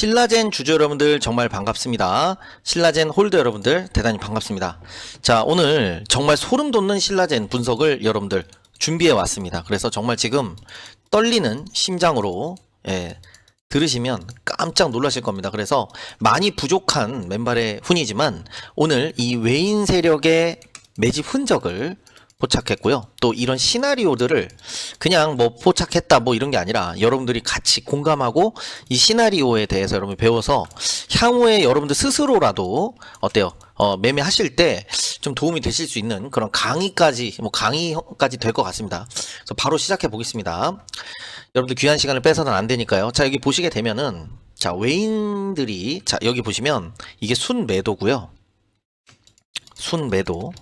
신라젠 주주 여러분들 정말 반갑습니다. 신라젠 홀드 여러분들 대단히 반갑습니다. 자, 오늘 정말 소름 돋는 신라젠 분석을 여러분들 준비해 왔습니다. 그래서 정말 지금 떨리는 심장으로 예, 들으시면 깜짝 놀라실 겁니다. 그래서 많이 부족한 맨발의 훈이지만 오늘 이 외인 세력의 매집 흔적을 포착했고요. 또 이런 시나리오들을 그냥 뭐 포착했다 뭐 이런 게 아니라 여러분들이 같이 공감하고 이 시나리오에 대해서 여러분 배워서 향후에 여러분들 스스로라도 어때요? 어, 매매하실 때 좀 도움이 되실 수 있는 그런 강의까지 뭐 강의까지 될 것 같습니다. 그래서 바로 시작해 보겠습니다. 여러분들 귀한 시간을 빼서는 안 되니까요. 자, 여기 보시게 되면은 자, 외인들이 자, 여기 보시면 이게 순 매도고요. 순 매도.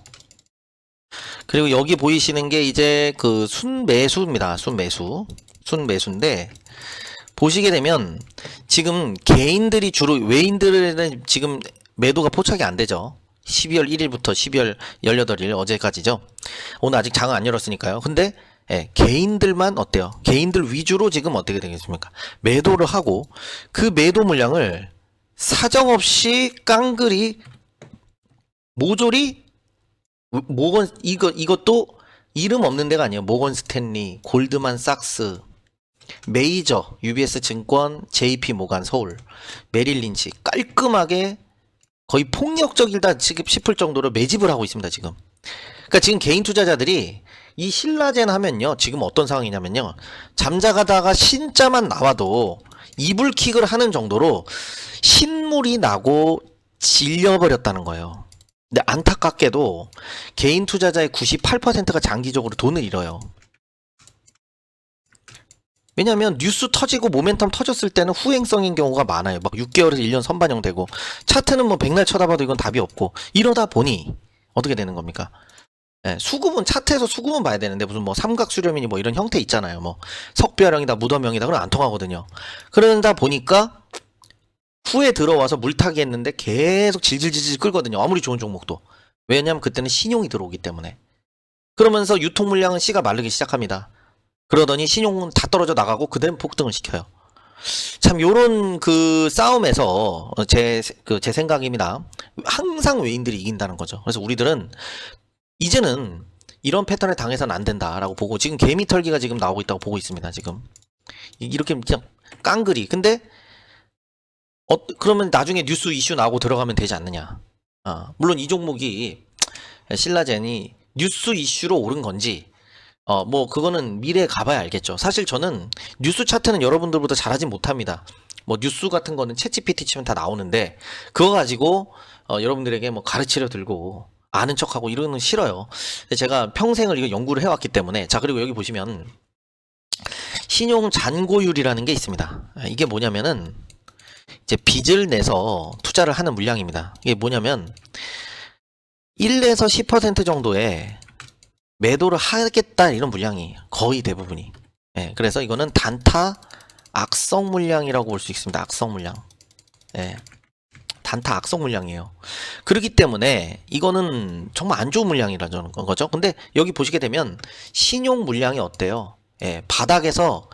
그리고 여기 보이시는 게 이제 그 순매수입니다. 순매수. 순매수인데 보시게 되면 지금 개인들이 주로 외인들은 지금 매도가 포착이 안 되죠. 12월 1일부터 12월 18일 어제까지죠. 오늘 아직 장은 안 열었으니까요. 근데 예, 개인들만 어때요? 개인들 위주로 지금 어떻게 되겠습니까? 매도를 하고 그 매도 물량을 사정없이 깡그리 모조리 모건 이거 이것도 이름 없는 데가 아니에요. 모건 스탠리, 골드만 삭스, 메이저, UBS 증권, JP 모간 서울, 메릴 린치 깔끔하게 거의 폭력적이다 싶을 정도로 매집을 하고 있습니다, 지금. 그러니까 지금 개인 투자자들이 이 신라젠 하면요. 지금 어떤 상황이냐면요. 잠자가다가 신자만 나와도 이불킥을 하는 정도로 신물이 나고 질려버렸다는 거예요. 근데 안타깝게도 개인 투자자의 98%가 장기적으로 돈을 잃어요. 왜냐면 뉴스 터지고 모멘텀 터졌을 때는 후행성인 경우가 많아요. 막 6개월에서 1년 선반영 되고 차트는 뭐 백날 쳐다봐도 이건 답이 없고 이러다 보니 어떻게 되는 겁니까? 예, 수급은 차트에서 수급은 봐야 되는데 무슨 뭐 삼각 수렴이니 뭐 이런 형태 있잖아요. 뭐 석별형이다 무덤형이다 그럼 안 통하거든요. 그러다 보니까 후에 들어와서 물타기 했는데 계속 질질질질 끌거든요. 아무리 좋은 종목도. 왜냐면 그때는 신용이 들어오기 때문에. 그러면서 유통 물량은 씨가 마르기 시작합니다. 그러더니 신용은 다 떨어져 나가고 그대로 폭등을 시켜요. 참 요런 그 싸움에서 제 그 제 생각입니다. 항상 외인들이 이긴다는 거죠. 그래서 우리들은 이제는 이런 패턴에 당해서는 안 된다라고 보고 지금 개미 털기가 지금 나오고 있다고 보고 있습니다. 지금 이- 이렇게 그냥 깡그리. 근데 어 그러면 나중에 뉴스 이슈 나오고 들어가면 되지 않느냐? 아, 물론 이 종목이 신라젠이 뉴스 이슈로 오른 건지 어, 뭐, 그거는 미래에 가봐야 알겠죠. 사실 저는 뉴스 차트는 여러분들보다 잘하진 못합니다. 뭐, 뉴스 같은 거는 채찌PT 치면 다 나오는데, 그거 가지고, 어, 여러분들에게 뭐 가르치려 들고, 아는 척하고 이러는 건 싫어요. 제가 평생을 이거 연구를 해왔기 때문에, 자, 그리고 여기 보시면, 신용 잔고율이라는 게 있습니다. 아, 이게 뭐냐면은, 이제 빚을 내서 투자를 하는 물량입니다. 이게 뭐냐면, 1에서 10% 정도의 매도를 하겠다 이런 물량이 거의 대부분이. 예, 그래서 이거는 단타 악성 물량이라고 볼 수 있습니다. 악성 물량. 예. 단타 악성 물량이에요. 그렇기 때문에 이거는 정말 안 좋은 물량이라는 거죠. 근데 여기 보시게 되면 신용 물량이 어때요? 예, 바닥에서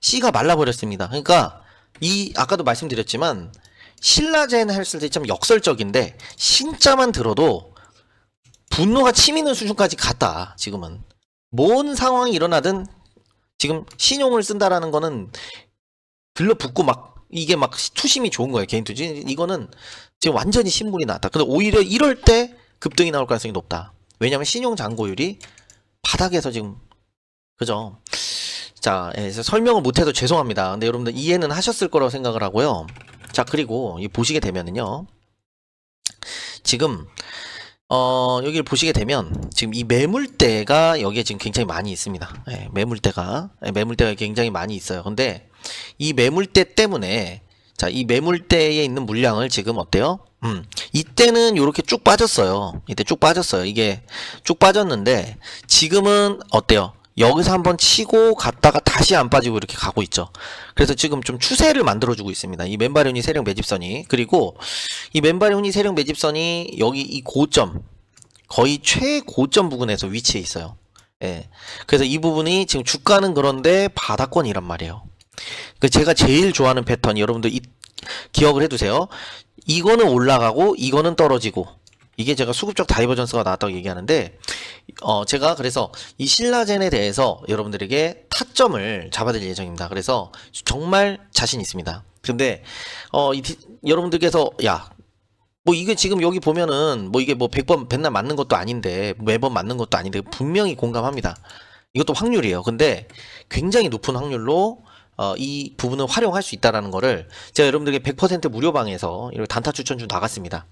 씨가 말라버렸습니다. 그러니까 이 아까도 말씀드렸지만 신라젠 했을 때 참 역설적인데 신자만 들어도 분노가 치미는 수준까지 갔다. 지금은 뭔 상황이 일어나든 지금 신용을 쓴다라는 거는 들러붙고 막 이게 막 투심이 좋은 거예요 개인 투자 이거는 지금 완전히 신물이 났다. 근데 오히려 이럴 때 급등이 나올 가능성이 높다. 왜냐하면 신용 잔고율이 바닥에서 지금 그죠? 자, 예, 설명을 못해도 죄송합니다. 근데 여러분들 이해는 하셨을 거라고 생각을 하고요. 자, 그리고 이 보시게 되면은요. 지금 어, 여기를 보시게 되면 지금 이 매물대가 여기에 지금 굉장히 많이 있습니다. 예, 매물대가 예, 매물대가 굉장히 많이 있어요. 근데 이 매물대 때문에 자, 이 매물대에 있는 물량을 지금 어때요? 음, 이때는 이렇게 쭉 빠졌어요. 이때 쭉 빠졌어요. 이게 쭉 빠졌는데 지금은 어때요? 여기서 한번 치고 갔다가 다시 안 빠지고 이렇게 가고 있죠. 그래서 지금 좀 추세를 만들어주고 있습니다. 이 맨발윤이 세력 매집선이. 그리고 이 맨발윤이 세력 매집선이 여기 이 고점, 거의 최고점 부근에서 위치해 있어요. 예. 그래서 이 부분이 지금 주가는 그런데 바닥권이란 말이에요. 그 제가 제일 좋아하는 패턴이 여러분들 이 기억을 해두세요. 이거는 올라가고 이거는 떨어지고 이게 제가 수급적 다이버전스가 나왔다고 얘기하는데 어 제가 그래서 이 신라젠에 대해서 여러분들에게 타점을 잡아드릴 예정입니다. 그래서 정말 자신 있습니다. 근데 어 이, 디- 여러분들께서 야 뭐 이게 지금 여기 보면은 뭐 이게 뭐 100번 맨날 맞는 것도 아닌데 매번 맞는 것도 아닌데 분명히 공감합니다. 이것도 확률이에요. 근데 굉장히 높은 확률로 어, 이 부분을 활용할 수 있다라는 거를 제가 여러분들에게 100% 무료 방에서 이렇게 단타 추천주 나갔습니다.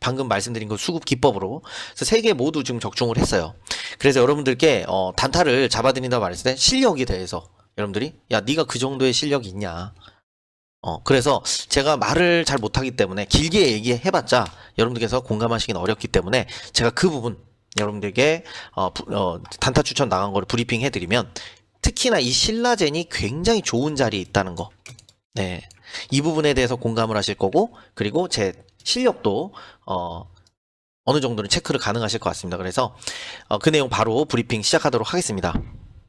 방금 말씀드린 그 수급 기법으로 그래서 세 개 모두 지금 적중을 했어요. 그래서 여러분들께 어, 단타를 잡아드린다고 말했을 때 실력에 대해서 여러분들이 야 네가 그 정도의 실력이 있냐 어, 그래서 제가 말을 잘 못하기 때문에 길게 얘기해봤자 여러분들께서 공감하시기는 어렵기 때문에 제가 그 부분 여러분들에게 어, 부- 어, 단타 추천 나간 거를 브리핑 해드리면 특히나 이 신라젠이 굉장히 좋은 자리에 있다는 거. 네. 이 부분에 대해서 공감을 하실 거고, 그리고 제 실력도, 어, 어느 정도는 체크를 가능하실 것 같습니다. 그래서, 어, 그 내용 바로 브리핑 시작하도록 하겠습니다.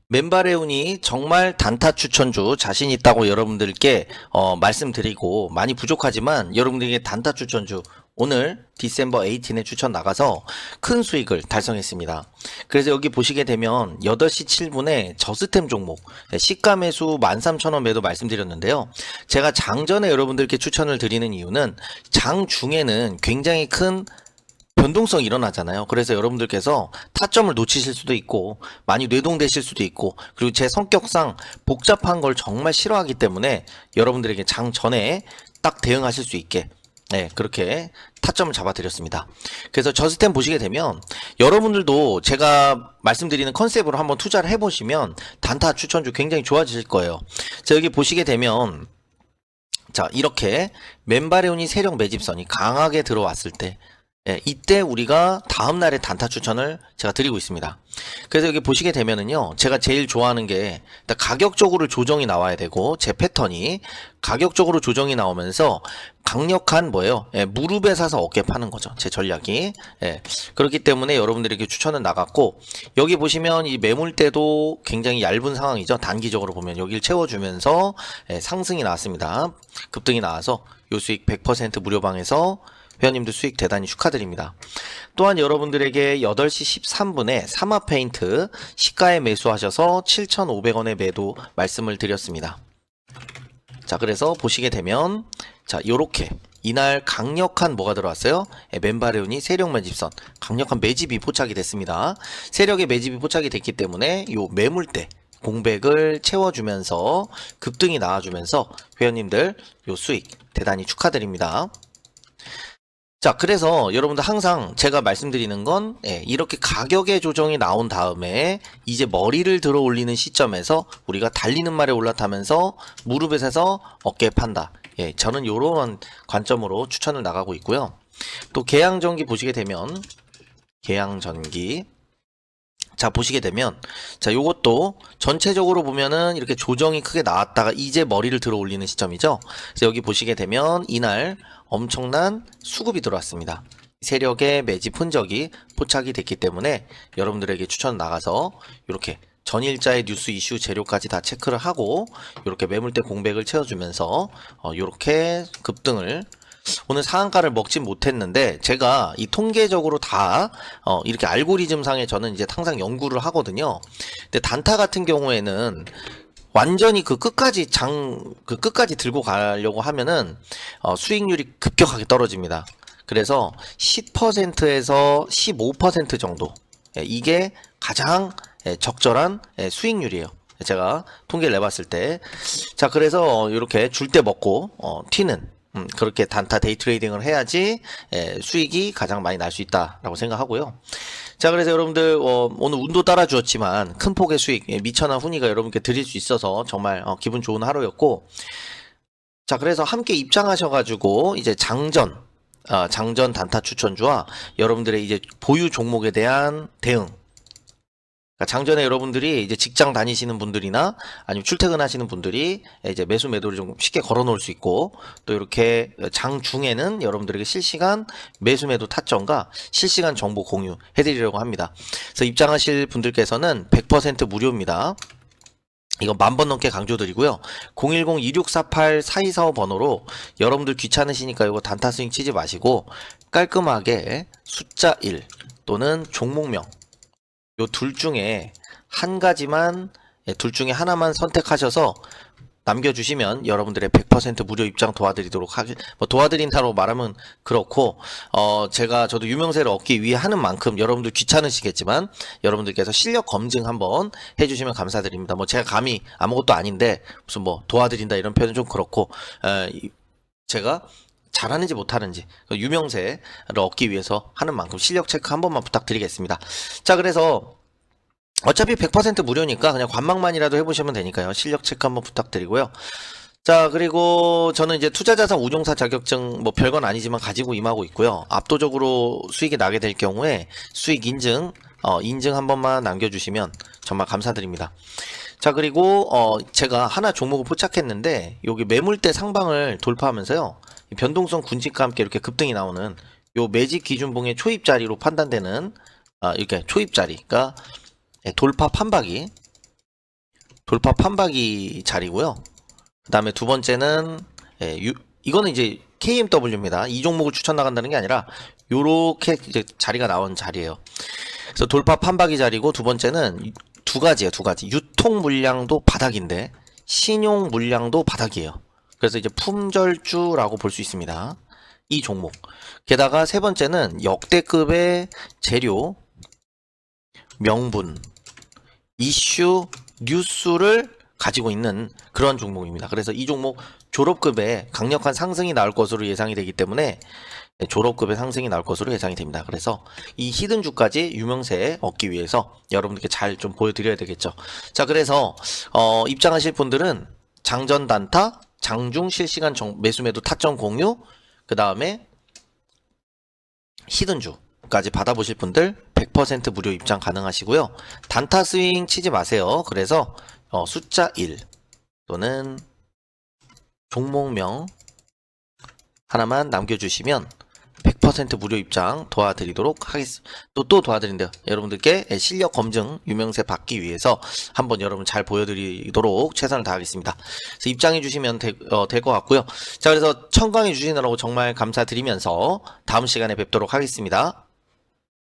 멘바레운이 정말 단타 추천주 자신 있다고 여러분들께 어, 말씀드리고 많이 부족하지만 여러분들에게 단타 추천주 오늘 디셈버 18에 추천 나가서 큰 수익을 달성했습니다. 그래서 여기 보시게 되면 8시 7분에 저스템 종목 네, 시가 매수 13,000원 매도 말씀드렸는데요. 제가 장전에 여러분들께 추천을 드리는 이유는 장 중에는 굉장히 큰 변동성이 일어나잖아요. 그래서 여러분들께서 타점을 놓치실 수도 있고 많이 뇌동되실 수도 있고 그리고 제 성격상 복잡한 걸 정말 싫어하기 때문에 여러분들에게 장 전에 딱 대응하실 수 있게 네, 그렇게 타점을 잡아드렸습니다. 그래서 저스템 보시게 되면 여러분들도 제가 말씀드리는 컨셉으로 한번 투자를 해보시면 단타 추천주 굉장히 좋아지실 거예요. 자, 여기 보시게 되면 자, 이렇게 맨바레온이 세력 매집선이 강하게 들어왔을 때 예, 이때 우리가 다음 날에 단타 추천을 제가 드리고 있습니다. 그래서 여기 보시게 되면은요, 제가 제일 좋아하는 게 가격적으로 조정이 나와야 되고 제 패턴이 가격적으로 조정이 나오면서 강력한 뭐예요? 예, 무릎에 사서 어깨 파는 거죠. 제 전략이. 예, 그렇기 때문에 여러분들에게 추천은 나갔고 여기 보시면 이 매물대도 굉장히 얇은 상황이죠. 단기적으로 보면 여기를 채워주면서 예, 상승이 나왔습니다. 급등이 나와서 요 수익 100% 무료방에서 회원님들 수익 대단히 축하드립니다. 또한 여러분들에게 8시 13분에 사마 페인트 시가에 매수하셔서 7,500원에 매도 말씀을 드렸습니다. 자, 그래서 보시게 되면 자, 요렇게 이날 강력한 뭐가 들어왔어요? 예, 맨바레온이 세력 매집선 강력한 매집이 포착이 됐습니다. 세력의 매집이 포착이 됐기 때문에 요 매물대 공백을 채워주면서 급등이 나와주면서 회원님들 요 수익 대단히 축하드립니다. 자, 그래서 여러분들 항상 제가 말씀드리는 건 예, 이렇게 가격의 조정이 나온 다음에 이제 머리를 들어 올리는 시점에서 우리가 달리는 말에 올라타면서 무릎에 서서 어깨에 판다. 예, 저는 이런 관점으로 추천을 나가고 있고요. 또 계양전기 보시게 되면 계양전기 자 보시게 되면 자 요것도 전체적으로 보면은 이렇게 조정이 크게 나왔다가 이제 머리를 들어 올리는 시점이죠. 그래서 여기 보시게 되면 이날 엄청난 수급이 들어왔습니다. 세력의 매집 흔적이 포착이 됐기 때문에 여러분들에게 추천 나가서 이렇게 전일자의 뉴스 이슈 재료까지 다 체크를 하고 이렇게 매물대 공백을 채워주면서 어, 이렇게 급등을 오늘 상한가를 먹진 못했는데 제가 이 통계적으로 다 어, 이렇게 알고리즘 상에 저는 이제 항상 연구를 하거든요. 근데 단타 같은 경우에는 완전히 그 끝까지 장 그 끝까지 들고 가려고 하면은 어, 수익률이 급격하게 떨어집니다. 그래서 10%에서 15% 정도 예, 이게 가장 예, 적절한 예, 수익률이에요. 제가 통계를 내봤을 때. 자, 그래서 이렇게 줄 때 먹고, 어, 튀는, 음, 그렇게 단타 데이 트레이딩을 해야지, 예, 수익이 가장 많이 날 수 있다라고 생각하고요. 자, 그래서 여러분들, 어, 오늘 운도 따라주었지만, 큰 폭의 수익, 예, 미천한 훈이가 여러분께 드릴 수 있어서 정말, 어, 기분 좋은 하루였고, 자, 그래서 함께 입장하셔가지고, 이제 장전, 어, 장전 단타 추천주와 여러분들의 이제 보유 종목에 대한 대응, 그러니까 장전에 여러분들이 이제 직장 다니시는 분들이나 아니면 출퇴근하시는 분들이 이제 매수 매도를 좀 쉽게 걸어 놓을 수 있고 또 이렇게 장 중에는 여러분들에게 실시간 매수 매도 타점과 실시간 정보 공유 해 드리려고 합니다. 그래서 입장하실 분들께서는 100% 무료입니다. 이거 만번 넘게 강조드리고요. 010-2648-4245 번호로 여러분들 귀찮으시니까 이거 단타 스윙 치지 마시고 깔끔하게 숫자 1 또는 종목명 요 둘 중에 한 가지만 예, 둘 중에 하나만 선택하셔서 남겨주시면 여러분들의 100% 무료 입장 도와드리도록 하기, 뭐 도와드린다고 말하면 그렇고, 어, 제가 저도 유명세를 얻기 위해 하는 만큼 여러분들 귀찮으시겠지만, 여러분들께서 실력 검증 한번 해주시면 감사드립니다. 뭐 제가 감히 아무것도 아닌데, 무슨 뭐 도와드린다 이런 표현은 좀 그렇고, 에, 이- 제가 잘하는지 못하는지 그 유명세를 얻기 위해서 하는 만큼 실력 체크 한 번만 부탁드리겠습니다. 자, 그래서 어차피 100% 무료니까 그냥 관망만이라도 해보시면 되니까요. 실력 체크 한번 부탁드리고요. 자, 그리고 저는 이제 투자자산 운용사 자격증 뭐 별건 아니지만 가지고 임하고 있고요. 압도적으로 수익이 나게 될 경우에 수익 인증, 어, 인증 한 번만 남겨주시면 정말 감사드립니다. 자, 그리고, 어, 제가 하나 종목을 포착했는데, 여기 매물대 상방을 돌파하면서요, 이 변동성 군집과 함께 이렇게 급등이 나오는 요 매직 기준봉의 초입 자리로 판단되는, 아, 이렇게 초입 자리가 예, 돌파 판박이 돌파 판박이 자리고요. 그 다음에 두 번째는 예, 유- 이거는 이제 KMW입니다. 이 종목을 추천 나간다는 게 아니라 요렇게 이제 자리가 나온 자리예요. 그래서 돌파 판박이 자리고 두 번째는 이- 두 가지예요. 두 가지. 유통 물량도 바닥인데 신용 물량도 바닥이에요. 그래서 이제 품절주라고 볼 수 있습니다. 이 종목. 게다가 세 번째는 역대급의 재료, 명분, 이슈, 뉴스를 가지고 있는 그런 종목입니다. 그래서 이 종목 졸업급의 강력한 상승이 나올 것으로 예상이 되기 때문에 네, 졸업급의 상승이 나올 것으로 예상이 됩니다. 그래서 이 히든주까지 유명세 얻기 위해서 여러분들께 잘 좀 보여드려야 되겠죠. 자, 그래서 어, 입장하실 분들은 장전 단타, 장중 실시간 정- 매수 매도 타점 공유, 그 다음에 히든주까지 받아보실 분들 100% 무료 입장 가능하시고요. 단타 스윙 치지 마세요. 그래서 어, 숫자 1 또는 종목명 하나만 남겨주시면 100% 무료 입장 도와드리도록 하겠습니다. 또, 또 도와드린대요. 여러분들께 실력 검증 유명세 받기 위해서 한번 여러분 잘 보여드리도록 최선을 다하겠습니다. 그래서 입장해 주시면 될것 같고요. 자, 그래서 청강해 주시느라고 정말 감사드리면서 다음 시간에 뵙도록 하겠습니다.